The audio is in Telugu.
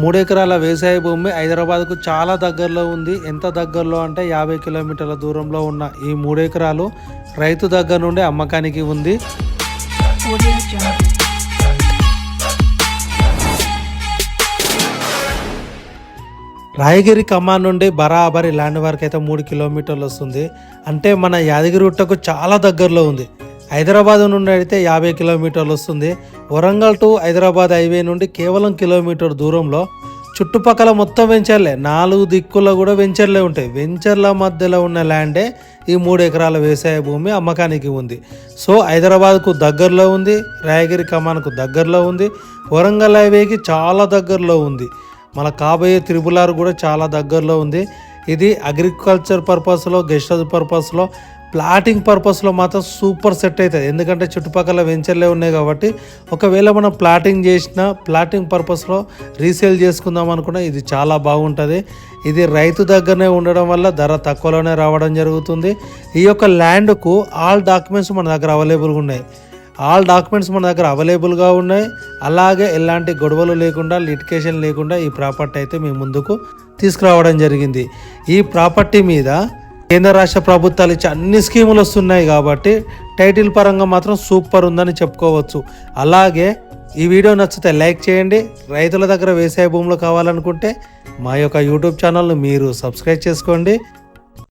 మూడు ఎకరాల వ్యవసాయ భూమి హైదరాబాద్కు చాలా దగ్గరలో ఉంది. ఎంత దగ్గరలో అంటే యాభై కిలోమీటర్ల దూరంలో ఉన్న ఈ మూడు ఎకరాలు రైతు దగ్గర నుండి అమ్మకానికి ఉంది. రాయగిరి కమాన్ నుండి బరాబరి ల్యాండ్ వరకు అయితే మూడు కిలోమీటర్లు వస్తుంది. అంటే మన యాదగిరి ఉట్టకు చాలా దగ్గరలో ఉంది. హైదరాబాద్ నుండి అయితే యాభై కిలోమీటర్లు వస్తుంది. వరంగల్ టు హైదరాబాద్ హైవే నుండి కేవలం కిలోమీటర్ దూరంలో చుట్టుపక్కల మొత్తం వెంచర్లే. నాలుగు దిక్కుల్లో కూడా వెంచర్లే ఉంటాయి. వెంచర్ల మధ్యలో ఉన్న ల్యాండే ఈ మూడు ఎకరాల వ్యవసాయ భూమి అమ్మకానికి ఉంది. సో హైదరాబాద్కు దగ్గరలో ఉంది. రాయగిరి కమాన్కు దగ్గరలో ఉంది. వరంగల్ హైవేకి చాలా దగ్గరలో ఉంది. మన కాబోయే త్రిపులారు కూడా చాలా దగ్గరలో ఉంది. ఇది అగ్రికల్చర్ పర్పస్లో గెస్ట్ హౌస్ పర్పస్లో ప్లాటింగ్ పర్పస్లో మాత్రం సూపర్ సెట్ అవుతుంది. ఎందుకంటే చుట్టుపక్కల వెంచర్లే ఉన్నాయి కాబట్టి ఒకవేళ మనం ప్లాటింగ్ చేసిన ప్లాటింగ్ పర్పస్లో రీసేల్ చేసుకుందాం అనుకున్నా ఇది చాలా బాగుంటుంది. ఇది రైతు దగ్గరనే ఉండడం వల్ల ధర తక్కువలోనే రావడం జరుగుతుంది. ఈ యొక్క ల్యాండ్కు ఆల్ డాక్యుమెంట్స్ మన దగ్గర అవైలబుల్గా ఉన్నాయి. ఆల్ డాక్యుమెంట్స్ మన దగ్గర అవైలబుల్గా ఉన్నాయి. అలాగే ఎలాంటి గొడవలు లేకుండా లిటికేషన్ లేకుండా ఈ ప్రాపర్టీ అయితే మీ ముందుకు తీసుకురావడం జరిగింది. ఈ ప్రాపర్టీ మీద కేంద్ర రాష్ట్ర ప్రభుత్వాలు ఇచ్చే అన్ని స్కీములు వస్తున్నాయి కాబట్టి టైటిల్ పరంగా మాత్రం సూపర్ ఉందని చెప్పుకోవచ్చు. అలాగే ఈ వీడియో నచ్చితే లైక్ చేయండి. రైతుల దగ్గర వ్యవసాయ భూములు కావాలనుకుంటే మా యొక్క యూట్యూబ్ ఛానల్ను మీరు సబ్స్క్రైబ్ చేసుకోండి.